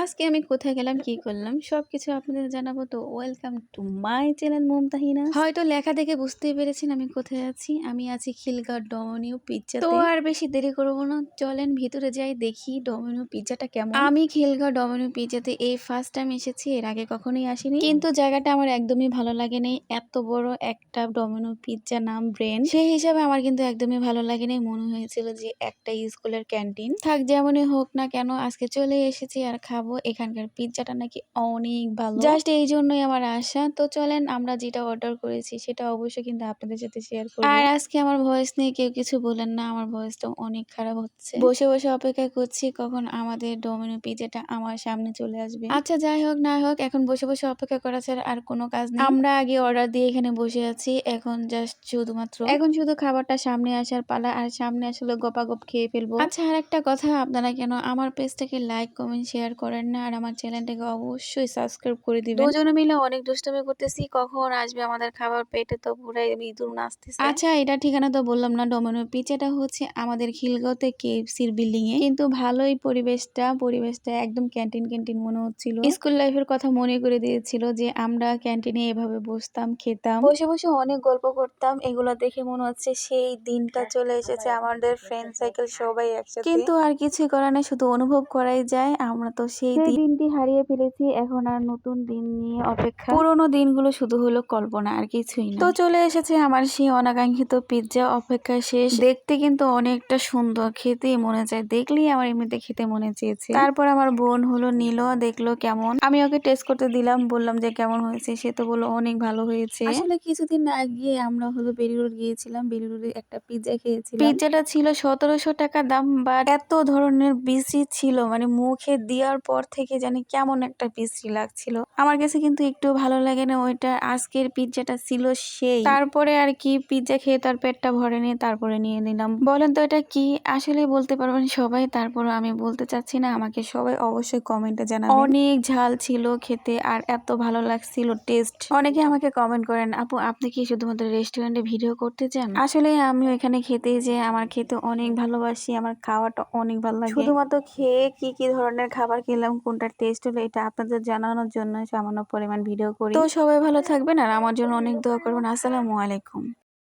আজকে আমি কোথায় গেলাম কি করলাম সবকিছু আপনাদের জানাব। তো welcome to my channel Momtahina. হয়তো লেখা দেখে বুঝতেই পেরেছেন আমি কোথায় আছি। আমি আছি খিলগাঁও ডমিনিও পিজ্জা তো আর বেশি দেরি করব না চলেন ভিতরে যাই দেখি ডমিনো পিজ্জাটা কেমন। আমি খিলগাঁও ডমিনো পিজ্জাতে এই ফার্স্ট টাইম এসেছি এর আগে কখনোই আসিনি। কিন্তু জায়গাটা আমার একদমই ভালো লাগেনি এত বড় একটা ডমিনো পিজ্জা নাম ব্রেন সেই হিসাবে আমার কিন্তু একদমই ভালো লাগেনি মনে হয়েছিল যে একটা স্কুলের ক্যান্টিন থাক যেমনই হোক না কেন আজকে চলে এসেছি আর খাব। এখানকার পিৎজাটা নাকি অনেক ভালো। জাস্ট এই জন্যই আমার আশা। তো চলেন আমরা যেটা অর্ডার করেছি সেটা অবশ্যই কিন্তু আপনাদের সাথে শেয়ার করব। আর আজকে আমার ভয়েস নিয়ে কেউ কিছু বলেন না আমার ভয়েসটা অনেক খারাপ হচ্ছে। বসে বসে অপেক্ষা করছি কখন আমাদের ডোমিনো পিৎজাটা আমার সামনে চলে আসবে। আচ্ছা যাই হোক না হোক এখন বসে বসে অপেক্ষা করা ছাড়া আর কোনো কাজ নেই। আমরা আগে অর্ডার দিয়ে এখানে বসে আছি এখন জাস্ট শুধুমাত্র। এখন শুধু খাবারটা সামনে আসার পালা আর সামনে আসলে গপাগপ খেয়ে ফেলব। আচ্ছা আর একটা কথা আপনারা কেন আমার পেজটাকে লাইক কমেন্ট শেয়ার করেন না আর আমার চ্যানেলটাকে অবশ্যই সাবস্ক্রাইব করে দিবেন। দুজনে মিলে অনেক দুষ্টুমি করতেছি কখন আসবে আমাদের খাবার পেটে তো পুরাই ইঁদুর নাচতেছে। আচ্ছা এটা ঠিকানা তো বললাম না ডোমিনো পিচাটা হচ্ছে আমাদের খিলগাঁওতে কেএফসির বিল্ডিং এ। কিন্তু ভালোই পরিবেশটা পরিবেশটা একদম ক্যান্টিন ক্যান্টিন মনে হচ্ছিল। স্কুল লাইফের কথা মনে করে দিয়েছিল যে আমরা ক্যান্টিনে এভাবে বসতাম খেতাম। বসে বসে অনেক গল্প করতাম এগুলো দেখে মনে হচ্ছে সেই দিনটা চলে এসেছে আমাদের ফ্রেন্ড সাইকেল সবাই একসাথে। কিন্তু আর কিছুই করার নেই শুধু অনুভব করাই যায় আমরা তো সেই দিনটি হারিয়ে ফেলেছি এখন আর নতুন দিন নিয়ে অপেক্ষা। পুরোনো দিনগুলো শুধু হলো কল্পনা আর কিছুই না। তো চলে এসেছে আমার সেই অনাকাঙ্ক্ষিত পিৎজা অপেক্ষা শেষ। দেখতে কিন্তু অনেকটা সুন্দর খেতেই মনে চায়। দেখলেই আমার এমনিতে খেতে মনে চেয়েছে। তারপর আমার বোন হলো নিল দেখল কেমন। আমি ওকে টেস্ট করতে দিলাম বললাম যে কেমন হয়েছে সে তো বলল অনেক ভালো হয়েছে। আসলে কিছুদিন আগে আমরা হলো রোড গিয়েছিলাম রোডে একটা পিৎজা খেয়েছিলাম। পিৎজাটা ছিল সতেরোশো টাকা দাম বা এত ধরনের বিসি ছিল মানে মুখে দেওয়ার পর থেকে জানি কেমন একটা বিশ্রী লাগছিল। আমার কাছে কিন্তু একটু ভালো লাগে না ওইটা। আজকের পিৎজাটা ছিল সেই। তারপরে আর কি পিৎজা খেয়ে তার পেটটা ভরে নিয়ে তারপরে নিয়ে নিলাম। বলেন তো এটা কি? আসলে বলতে পারবেন সবাই তারপরে আমি বলতে চাচ্ছি না। আমাকে সবাই অবশ্যই কমেন্টে জানাবেন। অনেক ঝাল ছিল খেতে আর এত ভালো লাগছিল টেস্ট অনেকে আমাকে কমেন্ট করেন, আপু, আপনি কি শুধুমাত্র রেস্টুরেন্টে ভিডিও করতে চান? আসলে আমি ওইখানে খেতে যে আমার খেতে অনেক ভালোবাসি, আমার খাওয়াটা অনেক ভালো লাগে। শুধুমাত্র খেয়ে কি কি ধরনের খাবার খেলাম কোনটা টেস্ট হলো এটা আপনাদের জানানোর জন্য সামান্য পরিমাণ ভিডিও করি। তো সবাই ভালো থাকবেন আর আমার জন্য অনেক দোয়া করবেন। আসসালামু আলাইকুম।